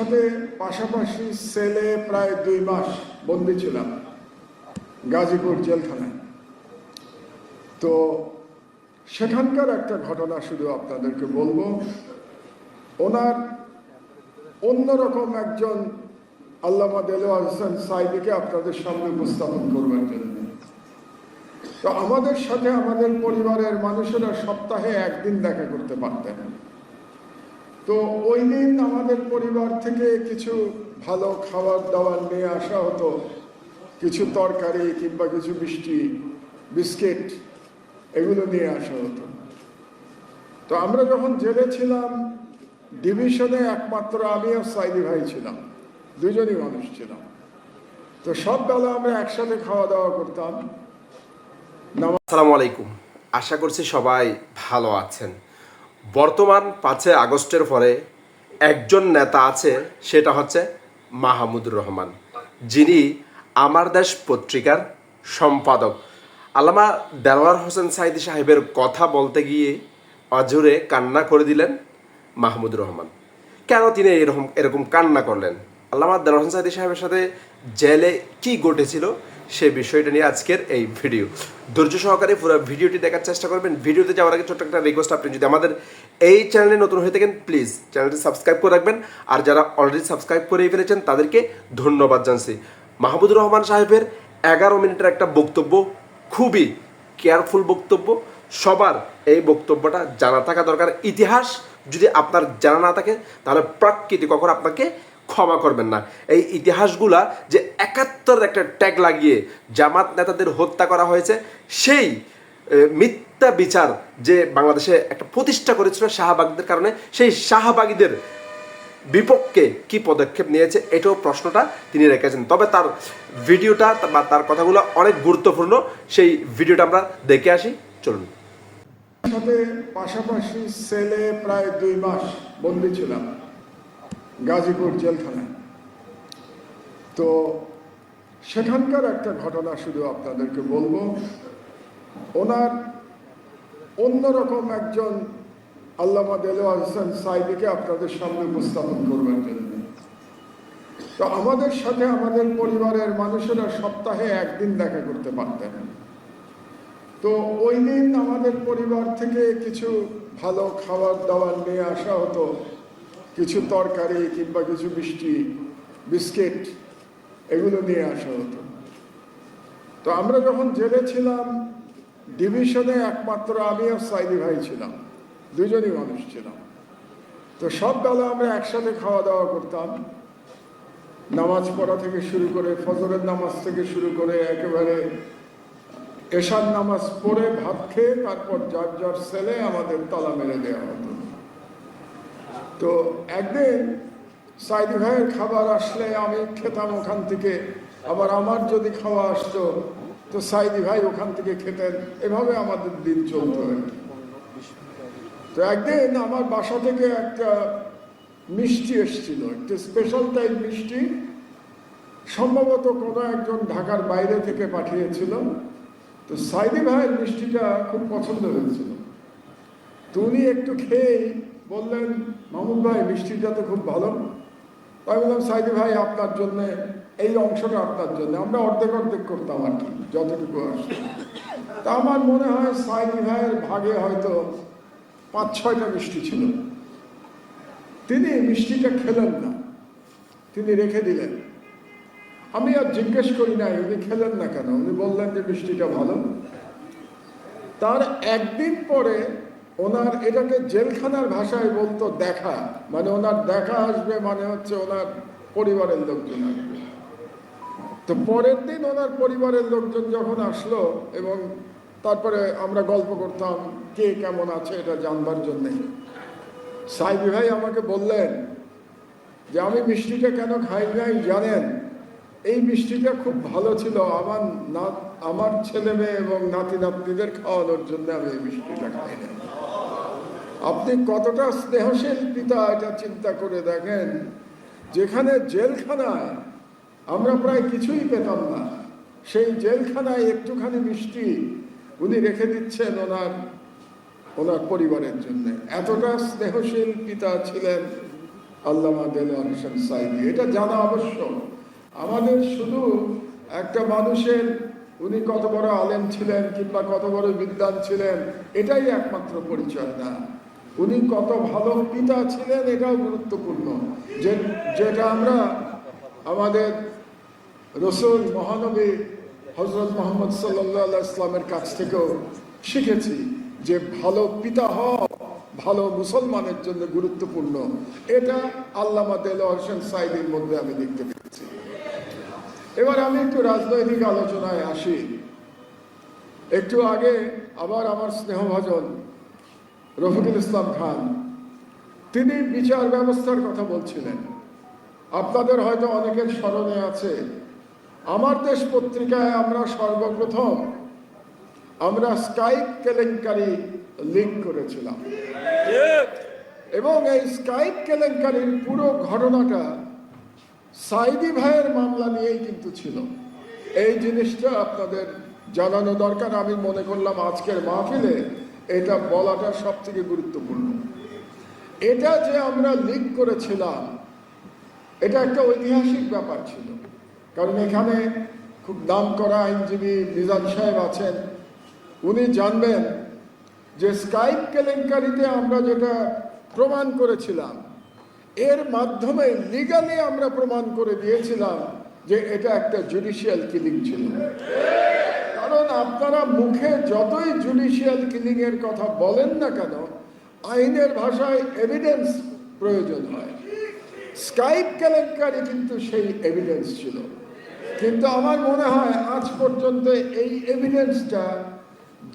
সাথে পাশাপাশি সেলে প্রায় দুই মাস বন্দি ছিলাম, গাজীপুর জেলখানায়। তো সেখানকার একটা ঘটনা শুধু আপনাদেরকে বলব। ওনার অন্যরকম একজন আল্লামা দেলোয়ার হোসেন সাইদিকে আপনাদের সামনে উপস্থাপন করবার জন্য। তো আমাদের সাথে আমাদের পরিবারের মানুষেরা সপ্তাহে একদিন দেখা করতে পারতেন। তো ওই দিন আমাদের পরিবার থেকে কিছু ভালো খাবার দাবার নিয়ে আসা হতো। কিছু তরকারি কিংবা কিছু মিষ্টি, বিস্কিট, এগুলো নিয়ে আসা হতো। তো আমরা যখন জেলে ছিলাম, ডিভিশনে একমাত্র আমি আর সাইদি ভাই ছিলাম, দুজনই মানুষ ছিলাম। তো সব বেলা আমরা একসাথে খাওয়া দাওয়া করতাম। আসসালামু আলাইকুম। আশা করছি সবাই ভালো আছেন। বর্তমান পাঁচে আগস্টের পরে একজন নেতা আছে, সেটা হচ্ছে মাহমুদুর রহমান। যিনি আমার দেশ পত্রিকার সম্পাদক। আল্লামা দেলোয়ার হোসেন সাইদি সাহেবের কথা বলতে গিয়ে অজুরে কান্না করে দিলেন মাহমুদুর রহমান। কেন তিনি এরকম এরকম কান্না করলেন? আল্লামা দেলোয়ার হোসেন সাইদি সাহেবের সাথে জেলে কি ঘটেছিল? সে বিষয়টা নিয়ে আজকের এই ভিডিও। ধৈর্য সহকারে পুরো ভিডিওটি দেখার চেষ্টা করবেন। ভিডিওতে যাওয়ার আগে ছোট্ট একটা রিকোয়েস্ট আপনি যদি আমাদের এই চ্যানেলে নতুন হয়ে থাকেন প্লিজ চ্যানেলটি সাবস্ক্রাইব করে রাখবেন। আর যারা অলরেডি সাবস্ক্রাইব করে ফেলেছেন, তাদেরকে ধন্যবাদ জানছি মাহমুদুর রহমান সাহেবের এগারো মিনিটের একটা বক্তব্য, খুবই কেয়ারফুল বক্তব্য। সবার এই বক্তব্যটা জানা থাকা দরকার। ইতিহাস যদি আপনার জানা না থাকে, তাহলে প্রাকৃতিক কখনো আপনাকে ক্ষমা করবেন না। এই ইতিহাসগুলা যে একাত্তর একটা ট্যাগ লাগিয়ে জামাত নেতাদের হত্যা করা হয়েছে, সেই মিথ্যা বিচার যে বাংলাদেশে একটা প্রতিষ্ঠা করেছিল শাহবাগদের কারণে, সেই শাহবাগীদের বিপক্ষে কি পদক্ষেপ নিয়েছে, এটাও প্রশ্নটা তিনি রেখেছেন। তবে তার ভিডিওটা বা তার কথাগুলো অনেক গুরুত্বপূর্ণ, সেই ভিডিওটা আমরা দেখে আসি। চলুন। সাথে পাশাপাশি সেলে প্রায় দুই মাস বন্দি ছিলাম। গাজীপুর জেলখানায়। তো সেখানকার একটা ঘটনা শুধু আপনাদেরকে বলব। ওনার অন্যরকম একজন আল্লামা দেলোয়ার হোসেন সাইদিকে আপনাদের সামনে উপস্থাপন করবেন তো আমাদের সাথে আমাদের পরিবারের মানুষেরা সপ্তাহে একদিন দেখা করতে পারতেন। তো ওই দিন আমাদের পরিবার থেকে কিছু ভালো খাবার দাবার নিয়ে আসা হতো। কিছু তরকারি কিংবা কিছু মিষ্টি, বিস্কিট, এগুলো নিয়ে আসা হতো। তো আমরা যখন জেলে ছিলাম, ডিভিশনে একমাত্র আমি আর সাইদি ভাই ছিলাম, দুজনই মানুষ ছিলাম। তো সব বেলা আমরা একসাথে খাওয়া দাওয়া করতাম, নামাজ পড়া থেকে শুরু করে, ফজরের নামাজ থেকে শুরু করে, একেবারে এশার নামাজ পড়ে ভাত খেয়ে তারপর যার যার সেলে আমাদের তালা মেরে দেওয়া হতো। তো একদিন সাইদি ভাইয়ের খাবার আসলে আমি খেতাম ওখান থেকে, আবার আমার যদি খাওয়া আসতো, তো সাইদি ভাই ওখান থেকে খেতেন। এভাবে আমাদের দিন চলতো। তো একদিন আমার বাসা থেকে একটা মিষ্টি এসেছিল, একটা স্পেশাল টাইপ মিষ্টি। সম্ভবত কোনো একজন ঢাকার বাইরে থেকে পাঠিয়েছিল। তো সাইদি ভাইয়ের মিষ্টিটা খুব পছন্দ হয়েছিল। তো উনি একটু খেয়েই বললেন, মামুন ভাই, মিষ্টিটা তো খুব ভালো। তাই বললাম, সাইদি ভাই, আপনার জন্যে, এই অংশটা আপনার জন্য। আমরা অর্ধেক অর্ধেক করতাম আর কি, যতটুকু আসতো। তা আমার মনে হয় সাইদি ভাইয়ের ভাগে হয়তো পাঁচ, ছয়টা মিষ্টি ছিল। তিনি মিষ্টিটা খেলেন না। তিনি রেখে দিলেন। আমি আর জিজ্ঞেস করি নাই, উনি খেলেন না কেন? উনি বললেন যে মিষ্টিটা ভালো। তার একদিন পরে ওনার এটাকে জেলখানার ভাষায় বলতো দেখা। মানে ওনার দেখা আসবে মানে হচ্ছে ওনার পরিবারের লোকজন আসবে। তো পরের দিন ওনার পরিবারের লোকজন যখন আসলো এবং তারপরে আমরা গল্প করতাম, কে কেমন আছে এটা জানবার জন্যে সাইবি ভাই আমাকে বললেন যে, আমি মিষ্টিটা কেন খাই নাই জানেন? এই মিষ্টিটা খুব ভালো ছিল। আমার আমার ছেলে মেয়ে এবং নাতি নাতনিদের খাওয়ানোর জন্য আমি এই মিষ্টিটা খাই না আপনি কতটা স্নেহশীল পিতা, এটা চিন্তা করে দেখেন। যেখানে জেলখানায় আমরা প্রায় কিছুই পেতাম না, সেই জেলখানায় একটুখানি মিষ্টি উনি রেখে দিচ্ছেন ওনার ওনার পরিবারের জন্য। এতটা স্নেহশীল পিতা ছিলেন আল্লামা হোসেন সাইদি। এটা জানা অবশ্য আমাদের শুধু একটা মানুষের উনি কত বড় আলেম ছিলেন কিংবা কত বড় বিদ্বান ছিলেন, এটাই একমাত্র পরিচয় না। উনি কত ভালো পিতা ছিলেন এটাও গুরুত্বপূর্ণ। যে, যেটা আমরা আমাদের রসুল মহানবী হজরত মোহাম্মদ সাল্লাহ ইসলামের কাছ থেকেও শিখেছি যে ভালো পিতা হওয়া, ভালো মুসলমানের জন্য গুরুত্বপূর্ণ। এটা আল্লামা দেল হোসেন সাইদের মধ্যে আমি দেখতে পেয়েছি। এবার আমি একটু রাজনৈতিক আলোচনায় আসি। একটু আগে আবার আমার স্নেহভাজন রফিকুল ইসলাম খান, তিনি বিচার ব্যবস্থার কথা বলছিলেন। আপনাদের হয়তো অনেকের স্মরণে আছে, আমার দেশ পত্রিকায় আমরা সর্বপ্রথম আমরা স্কাইপ কেলেঙ্কারি লিঙ্ক করেছিলাম। এবং এই স্কাইপ কেলেঙ্কারির পুরো ঘটনাটা সাইদি ভাইয়ের মামলা নিয়েই কিন্তু ছিল। এই জিনিসটা আপনাদের জানানো দরকার, আমি মনে করলাম আজকের মাহফিলে এটা বলাটা সব থেকে গুরুত্বপূর্ণ। এটা যে আমরা লিঙ্ক করেছিলাম, এটা একটা ঐতিহাসিক ব্যাপার ছিল। কারণ এখানে খুব দাম করা আইনজীবী মিজান সাহেব আছেন। উনি জানবেন যে স্কাইপ কেলেঙ্কারিতে আমরা যেটা প্রমাণ করেছিলাম, এর মাধ্যমে লিগালি আমরা প্রমাণ করে দিয়েছিলাম যে এটা একটা জুডিশিয়াল কিলিং ছিল। কারণ আপনারা মুখে যতই জুডিশিয়াল কিলিং এর কথা বলেন না কেন, আইনের ভাষায় এভিডেন্স প্রয়োজন হয়। স্কাইপ কেলেঙ্কারি কিন্তু সেই এভিডেন্স ছিল। কিন্তু আমার মনে হয় আজ পর্যন্ত এই এভিডেন্সটা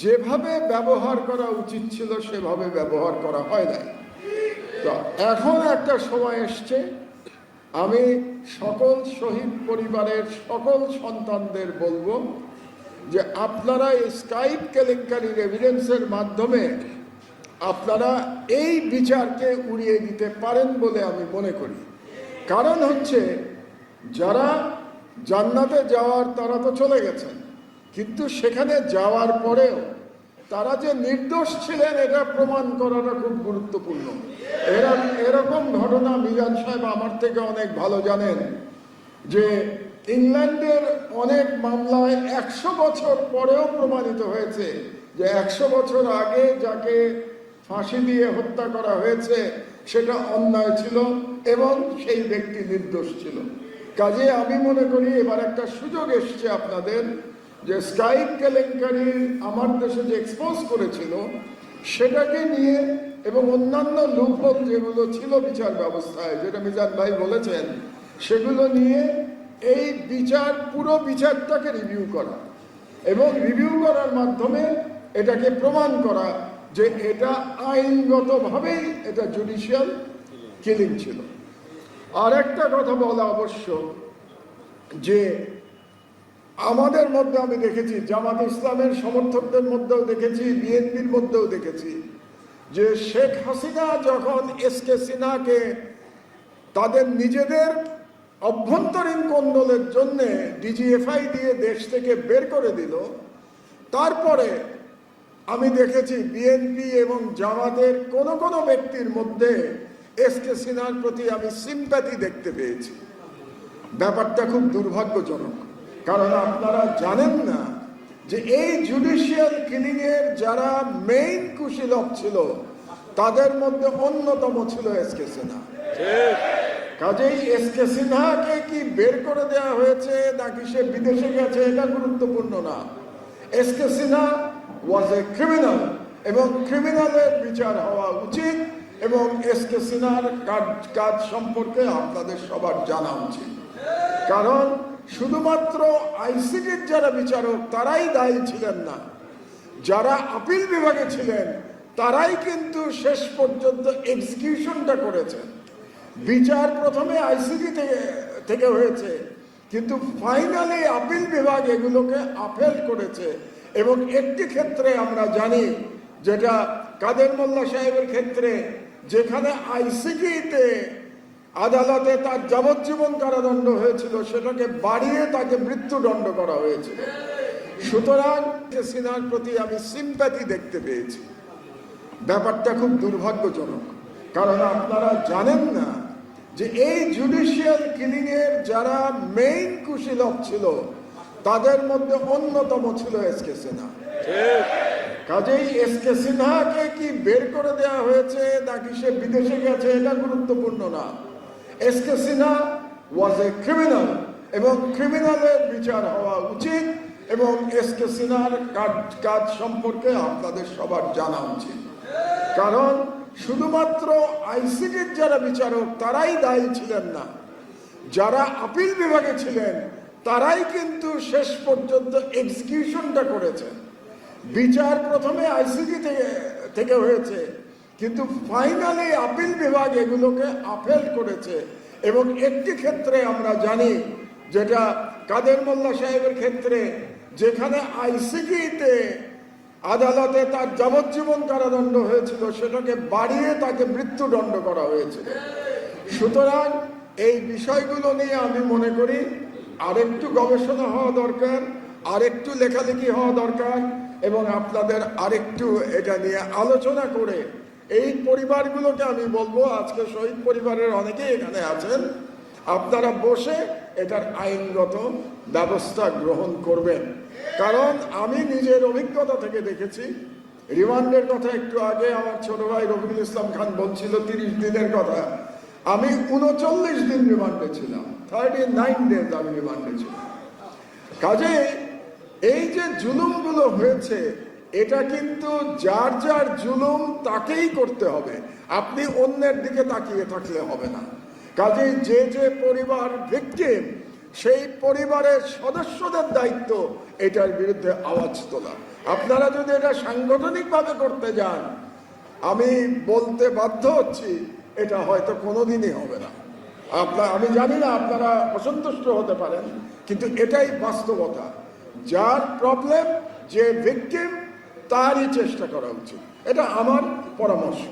যেভাবে ব্যবহার করা উচিত ছিল, সেভাবে ব্যবহার করা হয় নাই। তো এখন একটা সময় এসছে, আমি সকল শহীদ পরিবারের সকল সন্তানদের বলব যে আপনারা স্কাইপ কেলেঙ্কারির এভিডেন্সের মাধ্যমে আপনারা এই বিচারকে উড়িয়ে দিতে পারেন বলে আমি মনে করি। কারণ হচ্ছে, যারা জান্নাতে যাওয়ার তারা তো চলে গেছেন, কিন্তু সেখানে যাওয়ার পরেও তারা যে নির্দোষ ছিলেন, এটা প্রমাণ করাটা খুব গুরুত্বপূর্ণ। এরা এরকম ঘটনা মিজান সাহেব আমার থেকে অনেক ভালো জানেন যে ইংল্যান্ডের অনেক মামলায় একশো বছর পরেও প্রমাণিত হয়েছে যে একশো বছর আগে যাকে ফাঁসি দিয়ে হত্যা করা হয়েছে, সেটা অন্যায় ছিল এবং সেই ব্যক্তি নির্দোষ ছিল। কাজে আমি মনে করি এবার একটা সুযোগ এসছে আপনাদের যে স্কাইপ কেলেঙ্কারি আমার দেশে যে এক্সপোজ করেছিল, সেটাকে নিয়ে এবং অন্যান্য লুপল যেগুলো ছিল বিচার ব্যবস্থায়, যেটা মিজান ভাই বলেছেন, সেগুলো নিয়ে এই বিচার, পুরো বিচারটাকে রিভিউ করা এবং রিভিউ করার মাধ্যমে এটাকে প্রমাণ করা যে এটা আইনগতভাবেই এটা জুডিশিয়াল কিলিং ছিল। আর একটা কথা বলা অবশ্য যে আমাদের মধ্যে আমি দেখেছি, জামাত ইসলামের সমর্থকদের মধ্যেও দেখেছি, বিএনপির মধ্যেও দেখেছি যে শেখ হাসিনা যখন এস কে সিনহাকে তাদের নিজেদের অভ্যন্তরীণ কন্দলের জন্য ডিজিএফআই দিয়ে দেশ থেকে বের করে দিল। তারপরে আমি দেখেছি বিএনপি এবং জামাতের কোন কোনো ব্যক্তির মধ্যে এস কে সিনহার প্রতি আমি সিম্প্যাথি দেখতে পেয়েছি। ব্যাপারটা খুব দুর্ভাগ্যজনক, কারণ আপনারা জানেন না যে এই জুডিশিয়াল কিলিং এর যারা মেইন কুশীলক ছিল, তাদের মধ্যে অন্যতম ছিল এস কে সিনহা। কাজেই এস কে সিনহাকে কি বের করে দেওয়া হয়েছে নাকি সে বিদেশে গেছে, এটা গুরুত্বপূর্ণ না। S K Sinha was a criminal এবং ক্রিমিনালের বিচার হওয়া উচিত এবং এস কে সিনহার কাজ কাজ সম্পর্কে আপনাদের সবার জানা উচিত। কারণ শুধুমাত্র আইসিটির যারা বিচারক, তারাই দায়ী ছিলেন না। যারা আপিল বিভাগে ছিলেন, তারাই কিন্তু শেষ পর্যন্ত এক্সিকিউশনটা করেছেন। বিচার প্রথমে আইসিটি থেকে থেকে হয়েছে। কিন্তু ফাইনালি আপিল বিভাগ এগুলোকে আপেল করেছে। এবং একটি ক্ষেত্রে আমরা জানি যেটা কাদের মোল্লা সাহেবের ক্ষেত্রে, যেখানে আইসিটিতে আদালতে তার যাবজ্জীবন কারাদণ্ড হয়েছিল, সেটাকে বাড়িয়ে তাকে মৃত্যুদণ্ড করা হয়েছিল। সুতরাং সিনহার প্রতি আমি সিম্প্যাথি দেখতে পেয়েছি। ব্যাপারটা খুব দুর্ভাগ্যজনক। কারণ আপনারা জানেন না যে এই জুডিশিয়াল কিলিং এর যারা মেইন কুশীলক ছিল, তাদের মধ্যে অন্যতম ছিল এস কে সিনহা কাজেই এস কে সিনহাকে কি বের করে দেওয়া হয়েছে, নাকি সে বিদেশে গেছে, এটা গুরুত্বপূর্ণ না। S K Sinha was a criminal এবং ক্রিমিনালের বিচার হওয়া উচিত, এবং এস কে সিনহার কাজ কাজ সম্পর্কে আপনাদের সবার জানা উচিত। কারণ শুধুমাত্র আইসিটির যারা বিচারক, তারাই দায়ী ছিলেন না। যারা আপিল বিভাগে ছিলেন, তারাই কিন্তু শেষ পর্যন্ত এক্সিকিউশনটা করেছেন বিচার প্রথমে আইসিটি থেকে থেকে হয়েছে, কিন্তু ফাইনালি আপিল বিভাগ এগুলোকে আপেল করেছে। এবং একটি ক্ষেত্রে আমরা জানি, যেটা কাদের মোল্লা সাহেবের ক্ষেত্রে, যেখানে আইসিটিতে আদালতে তার যাবজ্জীবন কারাদণ্ড হয়েছিল, সেটাকে বাড়িয়ে তাকে মৃত্যুদণ্ড করা হয়েছিল। সুতরাং এই বিষয়গুলো নিয়ে আমি মনে করি আরেকটু গবেষণা হওয়া দরকার, আরেকটু লেখালেখি হওয়া দরকার এবং আপনাদের আরেকটু এটা নিয়ে আলোচনা করে এই পরিবারগুলোকে আমি বলব, আজকে শহীদ পরিবারের অনেকেই এখানে আছেন, আপনারা বসে এটার আইনগত ব্যবস্থা গ্রহণ করবেন। কারণ আমি নিজের অভিজ্ঞতা থেকে দেখেছি, রিমান্ডের কথা একটু আগে আমার ছোট ভাই রবিউল ইসলাম খান বলছিল তিরিশ দিনের কথা। আমি উনচল্লিশ দিন রিমান্ডে ছিলাম থার্টি নাইন ডেজ আমি রিমান্ডে ছিলাম। কাজে এই যে জুলুমগুলো হয়েছে, এটা কিন্তু যার যার জুলুম তাকেই করতে হবে। আপনি অন্যের দিকে তাকিয়ে থাকলে হবে না। কাজেই যে যে পরিবার ভিকটিম সেই পরিবারের সদস্যদের দায়িত্ব এটার বিরুদ্ধে আওয়াজ তোলা। আপনারা যদি এটা সাংগঠনিকভাবে করতে যান, আমি বলতে বাধ্য হচ্ছি, এটা হয়তো কোনোদিনই হবে না। আপনার আমি জানি না আপনারা অসন্তুষ্ট হতে পারেন, কিন্তু এটাই বাস্তবতা। যার প্রবলেম যে ভিকটিম তারই চেষ্টা করা উচিত। এটা আমার পরামর্শ।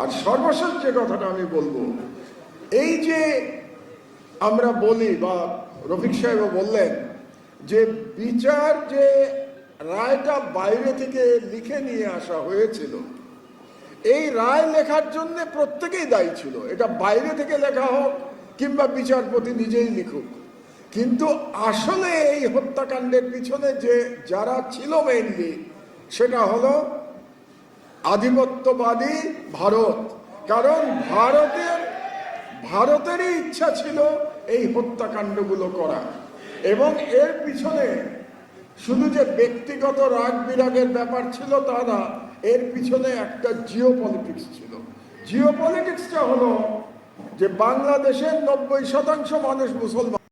আর সর্বশেষ যে কথাটা আমি বলব, এই যে আমরা বলি, বা রফিক সাহেবও বললেন যে, বিচার যে রায়টা বাইরে থেকে লিখে নিয়ে আসা হয়েছিল, এই রায় লেখার জন্য প্রত্যেকেই দায়ী ছিল। এটা বাইরে থেকে লেখা হোক, কিংবা বিচারপতি নিজেই লিখুক। কিন্তু আসলে এই হত্যাকাণ্ডের পিছনে যে যারা ছিল মেইনলি সেটা হলো আধিপত্যবাদী ভারত। কারণ ভারতের ভারতেরই ইচ্ছা ছিল এই হত্যাকাণ্ডগুলো করা। এবং এর পিছনে শুধু যে ব্যক্তিগত রাগ বিরাগের ব্যাপার ছিল তা না, এর পিছনে একটা জিও পলিটিক্স ছিল। জিও পলিটিক্সটা হলো যে বাংলাদেশের নব্বই শতাংশ মানুষ মুসলমান।